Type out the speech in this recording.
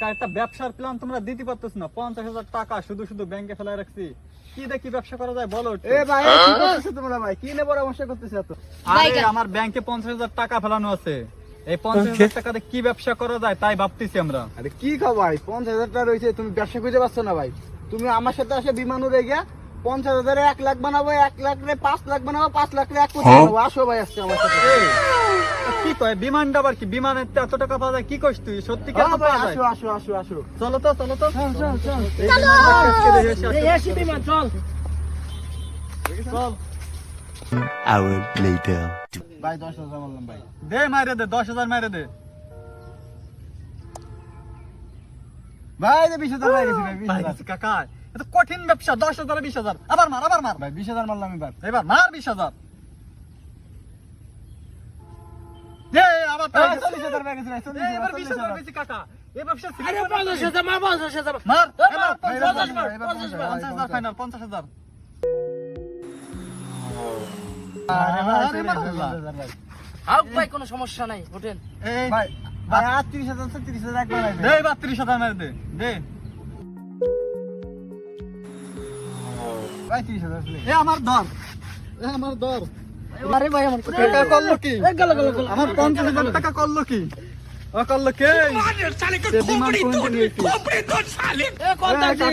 টাকা একটা ব্যবসার প্ল্যান তোমরা দিতে পারতেছ না। পঞ্চাশ হাজার টাকা শুধু শুধু ব্যাংকে ফেলায় রাখছি। কি দেখি ব্যবসা করা যায় বলো এ ভাই কি করতেছো তোমরা ভাই? কি নিয়ে পরামর্শ করতেছো এত? আরে আমার ব্যাংকে পঞ্চাশ হাজার টাকা ফেলানো আছে। এই পঞ্চাশ হাজার টাকাতে কি ব্যবসা করা যায় তাই ভাবতেছি আমরা। আরে কি খাও ভাই? পঞ্চাশ হাজার টাকা রয়েছে তুমি ব্যবসা খুঁজে পাচ্ছ না ভাই? তুমি আমার সাথে আসে বিমান উড়ে গিয়া পঞ্চাশ হাজারে এক লাখ বানাবো এক লাখ রে পাঁচ লাখ বানাবো পাঁচ লাখ রে এক কোটি বানাবো। আসো ভাই আসছে আমার সাথে। কি কয়? বিমানটা আবার কি? বিমানের এত টাকা পাওয়া যায়? কি কইস তুই? সত্যি কেন হ্যাঁ পাওয়া যায়? আসো আসো আসো আসো। চলো তো চলো তো। চল চল চল। চল। ভাই 10000 বললাম ভাই। দে মাইরে দে 10000 মাইরে দে। ভাই দে 20000 মাইরে দে ভাই কাকা এটা কঠিন ব্যবসা 10000 20000 আবার মার আবার মার। ভাই 20000 মারলাম এবার। এবার মার 20000 কোনো সমস্যা নাই ভাই হাজার তিরিশ হাজার একবার দে এবার হাজার মেরে দে দে। ভাই তিরিশ হাজার এ আমার দর এ আমার দর। আরে ভাই আমার টাকা করল কি? গেল গেল গেল। আমার পঞ্চাশ হাজার টাকা করল কি? ও করল কে? সে বিমান কোনদিন নিয়েছি এ কত এই, আছে?